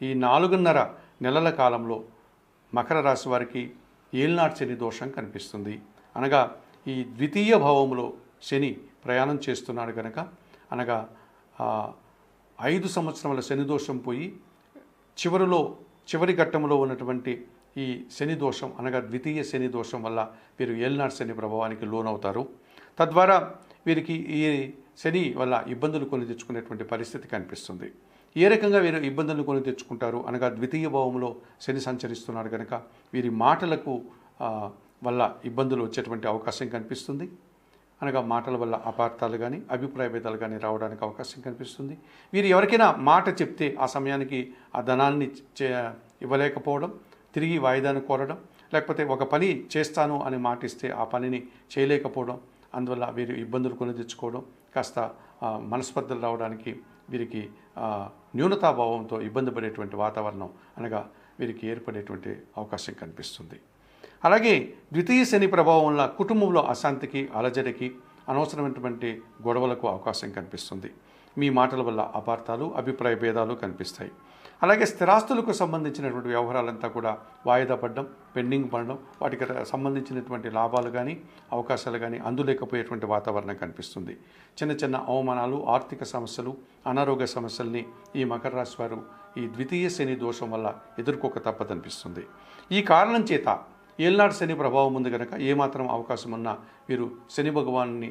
ఈ నాలుగున్నర నెలల కాలంలో మకర రాశి వారికి ఏల్నాటి శని దోషం కనిపిస్తుంది. అనగా ఈ ద్వితీయ భావంలో శని ప్రయాణం చేస్తున్నాడు కనుక అనగా ఐదు సంవత్సరముల శని దోషం పోయి చివరిలో చివరి ఘట్టంలో ఉన్నటువంటి ఈ శని దోషం అనగా ద్వితీయ శని దోషం వల్ల వీరు ఏల్నాడు శని ప్రభావానికి లోనవుతారు. తద్వారా వీరికి ఈ శని వల్ల ఇబ్బందులు కొని తెచ్చుకునేటువంటి పరిస్థితి కనిపిస్తుంది. ఏ రకంగా వీరు ఇబ్బందులను కొని తెచ్చుకుంటారు అనగా ద్వితీయ భావంలో శని సంచరిస్తున్నారు కనుక వీరి మాటలకు వల్ల ఇబ్బందులు వచ్చేటువంటి అవకాశం కనిపిస్తుంది. అనగా మాటల వల్ల అపార్థాలు కానీ అభిప్రాయ భేదాలు కానీ రావడానికి అవకాశం కనిపిస్తుంది. వీరు ఎవరికైనా మాట చెప్తే ఆ సమయానికి ఆ ధనాన్ని చే ఇవ్వలేకపోవడం తిరిగి వాయిదాను కోరడం లేకపోతే ఒక పని చేస్తాను అని మాట ఇస్తే ఆ పనిని చేయలేకపోవడం అందువల్ల వీరు ఇబ్బందులు కొని తెచ్చుకోవడం కాస్త మనస్పర్ధలు రావడానికి వీరికి న్యూనతాభావంతో ఇబ్బంది పడేటువంటి వాతావరణం అనగా వీరికి ఏర్పడేటువంటి అవకాశం కనిపిస్తుంది. అలాగే ద్వితీయ శని ప్రభావం వల్ల కుటుంబంలో అశాంతికి అలజడికి అనవసరమైనటువంటి గొడవలకు అవకాశం కనిపిస్తుంది. మీ మాటల వల్ల అపార్థాలు అభిప్రాయ భేదాలు కనిపిస్తాయి. అలాగే స్థిరాస్తులకు సంబంధించినటువంటి వ్యవహారాలంతా కూడా వాయిదా పడడం పెండింగ్ పడడం వాటికి సంబంధించినటువంటి లాభాలు కానీ అవకాశాలు కానీ అందులేకపోయేటువంటి వాతావరణం కనిపిస్తుంది. చిన్న చిన్న అవమానాలు ఆర్థిక సమస్యలు అనారోగ్య సమస్యల్ని ఈ మకర రాశి వారు ఈ ద్వితీయ శని దోషం వల్ల ఎదుర్కోక తప్పదనిపిస్తుంది ఈ కారణం చేత ఏల్నాడు శని ప్రభావం ఉంది కనుక ఏమాత్రం అవకాశం ఉన్నా వీరు శని భగవాన్ని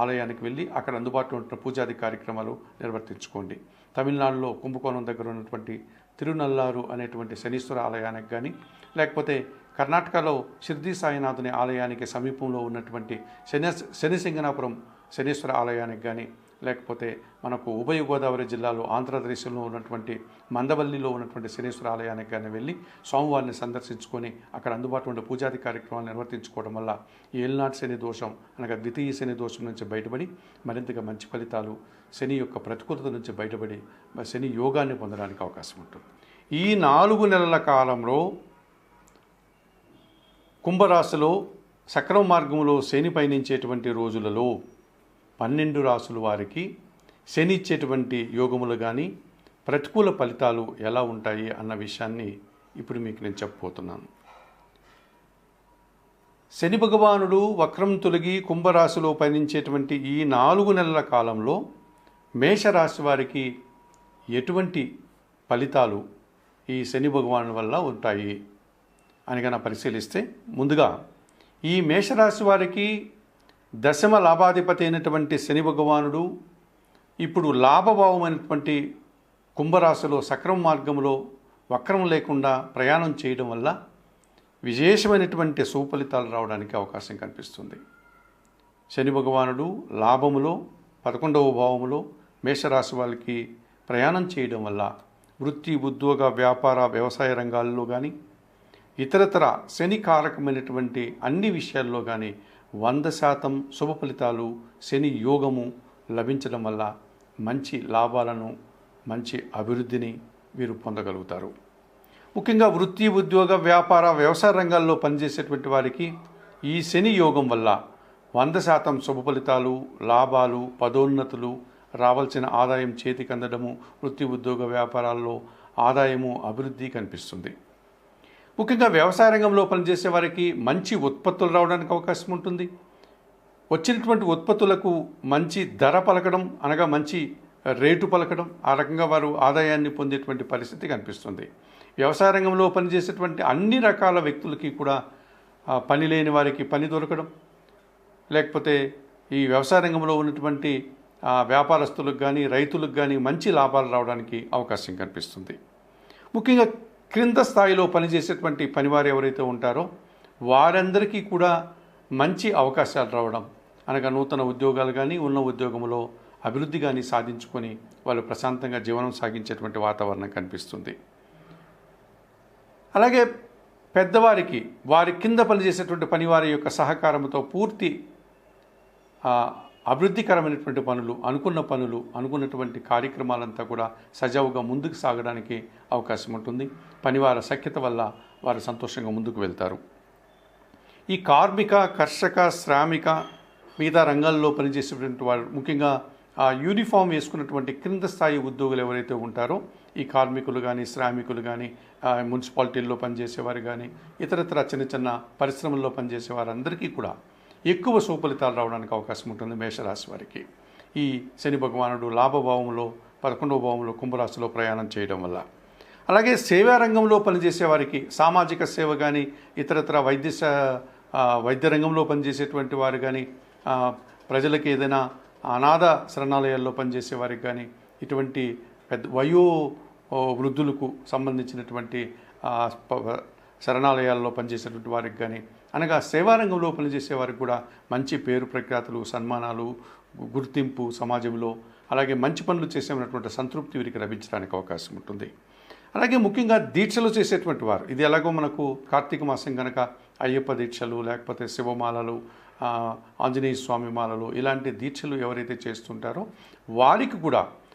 ఆలయానికి వెళ్ళి అక్కడ అందుబాటులో ఉంటున్న పూజాది కార్యక్రమాలు నిర్వర్తించుకోండి. తమిళనాడులో కుంభకోణం దగ్గర ఉన్నటువంటి తిరునల్లారు అనేటువంటి శనీశ్వర ఆలయానికి కానీ లేకపోతే కర్ణాటకలో షిర్ది సాయినాథుని ఆలయానికి సమీపంలో ఉన్నటువంటి శని శనిసింగనాపురం శనీశ్వర ఆలయానికి కానీ లేకపోతే మనకు ఉభయ గోదావరి జిల్లాలో ఆంధ్రప్రదేశ్లో ఉన్నటువంటి మందవల్లిలో ఉన్నటువంటి శనీశ్వర ఆలయానికి కానీ వెళ్ళి స్వామివారిని సందర్శించుకొని అక్కడ అందుబాటులో ఉండే పూజాది కార్యక్రమాలు నిర్వర్తించుకోవడం వల్ల ఈ ఏల్నాటి శని దోషం అనగా ద్వితీయ శని దోషం నుంచి బయటపడి మరింతగా మంచి ఫలితాలు శని యొక్క ప్రతికూలత నుంచి బయటపడి శని యోగాన్ని పొందడానికి అవకాశం ఉంటుంది. ఈ నాలుగు నెలల కాలంలో కుంభరాశిలో సక్రమ మార్గంలో శని పయనించేటువంటి రోజులలో పన్నెండు రాసుల వారికి శని ఇచ్చేటువంటి యోగములు కానీ ప్రతికూల ఫలితాలు ఎలా ఉంటాయి అన్న విషయాన్ని ఇప్పుడు మీకు నేను చెప్పబోతున్నాను. శని భగవానుడు వక్రం తొలగి కుంభరాశిలో పయనించేటువంటి ఈ నాలుగు నెలల కాలంలో మేషరాశి వారికి ఎటువంటి ఫలితాలు ఈ శని భగవాను వల్ల ఉంటాయి అని కనుక పరిశీలిస్తే ముందుగా ఈ మేషరాశి వారికి దశమ లాభాధిపతి అయినటువంటి శని భగవానుడు ఇప్పుడు లాభభావమైనటువంటి కుంభరాశిలో సక్రమ మార్గంలో వక్రం లేకుండా ప్రయాణం చేయడం వల్ల విశేషమైనటువంటి సుఫలితాలు రావడానికి అవకాశం కనిపిస్తుంది. శని భగవానుడు లాభములో పదకొండవ భావములో మేషరాశి వాళ్ళకి ప్రయాణం చేయడం వల్ల వృత్తి ఉద్యోగ వ్యాపార వ్యవసాయ రంగాల్లో కానీ ఇతరతర శని కారకమైనటువంటి అన్ని విషయాల్లో కానీ వంద శాతం శుభ ఫలితాలు శని యోగము లభించడం వల్ల మంచి లాభాలను మంచి అభివృద్ధిని వీరు పొందగలుగుతారు. ముఖ్యంగా వృత్తి ఉద్యోగ వ్యాపార వ్యవసాయ రంగాల్లో పనిచేసేటువంటి వారికి ఈ శని యోగం వల్ల వంద శాతం శుభ ఫలితాలు లాభాలు పదోన్నతులు రావాల్సిన ఆదాయం చేతికి అందడము వృత్తి ఉద్యోగ వ్యాపారాల్లో ఆదాయము అభివృద్ధి కనిపిస్తుంది. ముఖ్యంగా వ్యవసాయ రంగంలో పనిచేసే వారికి మంచి ఉత్పత్తులు రావడానికి అవకాశం ఉంటుంది. వచ్చినటువంటి ఉత్పత్తులకు మంచి ధర పలకడం అనగా మంచి రేటు పలకడం ఆ రకంగా వారు ఆదాయాన్ని పొందేటువంటి పరిస్థితి కనిపిస్తుంది. వ్యవసాయ రంగంలో పనిచేసేటువంటి అన్ని రకాల వ్యక్తులకి కూడా పని లేని వారికి పని దొరకడం లేకపోతే ఈ వ్యవసాయ రంగంలో ఉన్నటువంటి వ్యాపారస్తులకు కానీ రైతులకు కానీ మంచి లాభాలు రావడానికి అవకాశం కనిపిస్తుంది. ముఖ్యంగా క్రింద స్థాయిలో పనిచేసేటువంటి పనివారు ఎవరైతే ఉంటారో వారందరికీ కూడా మంచి అవకాశాలు రావడం అనగా నూతన ఉద్యోగాలు కానీ ఉన్న ఉద్యోగంలో అభివృద్ధి కానీ సాధించుకొని వాళ్ళు ప్రశాంతంగా జీవనం సాగించేటువంటి వాతావరణం కనిపిస్తుంది. అలాగే పెద్దవారికి వారి కింద పనిచేసేటువంటి పనివారి యొక్క సహకారంతో పూర్తి అభివృద్ధికరమైనటువంటి పనులు అనుకున్న పనులు అనుకున్నటువంటి కార్యక్రమాలంతా కూడా సజావుగా ముందుకు సాగడానికి అవకాశం ఉంటుంది. పనివార సఖ్యత వల్ల వారు సంతోషంగా ముందుకు వెళ్తారు. ఈ కార్మిక కర్షక శ్రామిక మిగతా రంగాల్లో పనిచేసేటువంటి వారు ముఖ్యంగా ఆ యూనిఫామ్ వేసుకున్నటువంటి క్రింద స్థాయి ఉద్యోగులు ఎవరైతే ఉంటారో ఈ కార్మికులు కానీ శ్రామికులు కానీ మున్సిపాలిటీల్లో పనిచేసేవారు కానీ ఇతరత్ర చిన్న చిన్న పరిశ్రమల్లో పనిచేసే వారందరికీ కూడా ఎక్కువ సుఫలితాలు రావడానికి అవకాశం ఉంటుంది మేషరాశి వారికి. ఈ శని భగవానుడు లాభభావంలో పదకొండవ భావంలో కుంభరాశిలో ప్రయాణం చేయడం వల్ల. అలాగే సేవా రంగంలో పనిచేసే వారికి సామాజిక సేవ కానీ ఇతరత్ర వైద్య వైద్య రంగంలో పనిచేసేటువంటి వారు కానీ ప్రజలకి ఏదైనా అనాథ శరణాలయాల్లో పనిచేసే వారికి కానీ ఇటువంటి పెద్ద వయో వృద్ధులకు సంబంధించినటువంటి శరణాలయాల్లో పనిచేసేటువంటి వారికి కానీ అనగా సేవారంగంలో పనిచేసే వారికి కూడా మంచి పేరు ప్రఖ్యాతులు సన్మానాలు గుర్తింపు సమాజంలో అలాగే మంచి పనులు చేసేటువంటి సంతృప్తి వీరికి లభించడానికి అవకాశం ఉంటుంది. అలాగే ముఖ్యంగా దీక్షలు చేసేటువంటి వారు ఇది ఎలాగో మనకు కార్తీక మాసం కనుక అయ్యప్ప దీక్షలు లేకపోతే శివమాలలు ఆంజనేయ స్వామి మాలలు ఇలాంటి దీక్షలు ఎవరైతే చేస్తుంటారో వారికి కూడా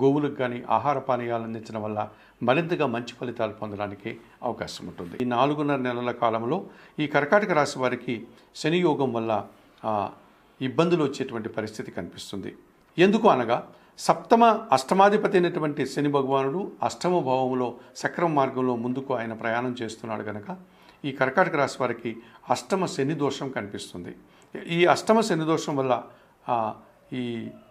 గోవులకు కానీ ఆహార పానీయాలు అందించడం వల్ల మరింతగా మంచి ఫలితాలు పొందడానికి అవకాశం ఉంటుంది. ఈ నాలుగున్నర నెలల కాలంలో ఈ కర్కాటక రాశి వారికి శని యోగం వల్ల ఇబ్బందులు వచ్చేటువంటి పరిస్థితి కనిపిస్తుంది. ఎందుకు అనగా సప్తమ అష్టమాధిపతి అయినటువంటి శని భగవానుడు అష్టమ భావంలో సక్రమ మార్గంలో ముందుకు ఆయన ప్రయాణం చేస్తున్నాడు కనుక ఈ కర్కాటక రాశి వారికి అష్టమ శని దోషం కనిపిస్తుంది. ఈ అష్టమ శని దోషం వల్ల ఈ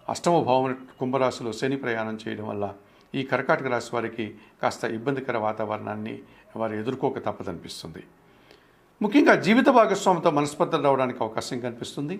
అష్టమ భావం కుంభరాశిలో శని ప్రయాణం చేయడం వల్ల ఈ కర్కాటక రాశి వారికి కాస్త ఇబ్బందికర వాతావరణాన్ని వారు ఎదుర్కోక తప్పదనిపిస్తుంది. ముఖ్యంగా జీవిత భాగస్వామితో మనస్పర్ధలు రావడానికి అవకాశం కనిపిస్తుంది.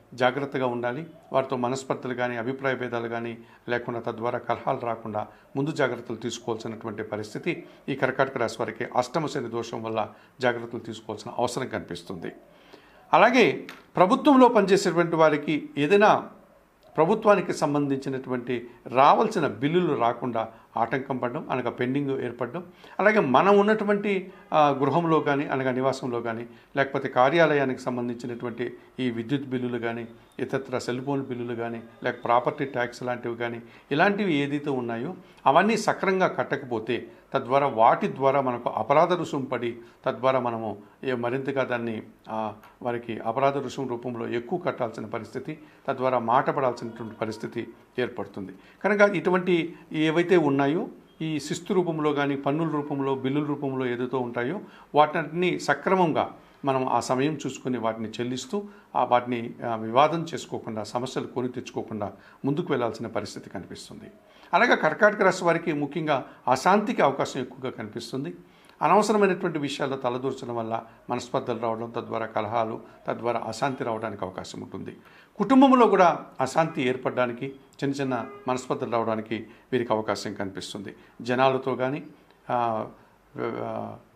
జాగ్రత్తగా ఉండాలి. వారితో మనస్పర్ధలు కానీ అభిప్రాయ భేదాలు కానీ లేకుండా తద్వారా కలహాలు రాకుండా ముందు జాగ్రత్తలు తీసుకోవాల్సినటువంటి పరిస్థితి ఈ కర్కాటక రాశి వారికి అష్టమశని దోషం వల్ల జాగ్రత్తలు తీసుకోవాల్సిన అవసరం కనిపిస్తుంది. అలాగే ప్రభుత్వంలో పనిచేసేటువంటి వారికి ఏదైనా ప్రభుత్వానికి సంబంధించినటువంటి రావాల్సిన బిల్లులు రాకుండా ఆటంకం పడడం అనగా పెండింగ్ ఏర్పడడం అలాగే మనం ఉన్నటువంటి గృహంలో కానీ అనగా నివాసంలో కానీ లేకపోతే కార్యాలయానికి సంబంధించినటువంటి ఈ విద్యుత్ బిల్లులు కానీ ఇతరత్ర సెల్ ఫోన్ బిల్లులు కానీ లేక ప్రాపర్టీ ట్యాక్స్ లాంటివి కానీ ఇలాంటివి ఏదైతే ఉన్నాయో అవన్నీ సక్రంగా కట్టకపోతే తద్వారా వాటి ద్వారా మనకు అపరాధ రుసుము పడి తద్వారా మనము మరింతగా దాన్ని వారికి అపరాధ రుసుము రూపంలో ఎక్కువ కట్టాల్సిన పరిస్థితి తద్వారా మాట పడాల్సినటువంటి పరిస్థితి ఏర్పడుతుంది. కనుక ఇటువంటి ఏవైతే ఉన్నాయో ఈ శిస్తు రూపంలో కానీ పన్నుల రూపంలో బిల్లుల రూపంలో ఏదైతే ఉంటాయో వాటిని సక్రమంగా మనం ఆ సమయం చూసుకొని వాటిని చెల్లిస్తూ ఆ వాటిని వివాదం చేసుకోకుండా సమస్యలు కొని తెచ్చుకోకుండా ముందుకు వెళ్ళాల్సిన పరిస్థితి కనిపిస్తుంది. అలాగే కర్కాటక రాశి వారికి ముఖ్యంగా అశాంతికి అవకాశం ఎక్కువగా కనిపిస్తుంది. అనవసరమైనటువంటి విషయాల్లో తలదూర్చడం వల్ల మనస్పర్ధలు రావడం తద్వారా కలహాలు తద్వారా అశాంతి రావడానికి అవకాశం ఉంటుంది. కుటుంబంలో కూడా అశాంతి ఏర్పడడానికి చిన్న చిన్న మనస్పర్ధలు రావడానికి వీరికి అవకాశం కనిపిస్తుంది. జనాలతో కానీ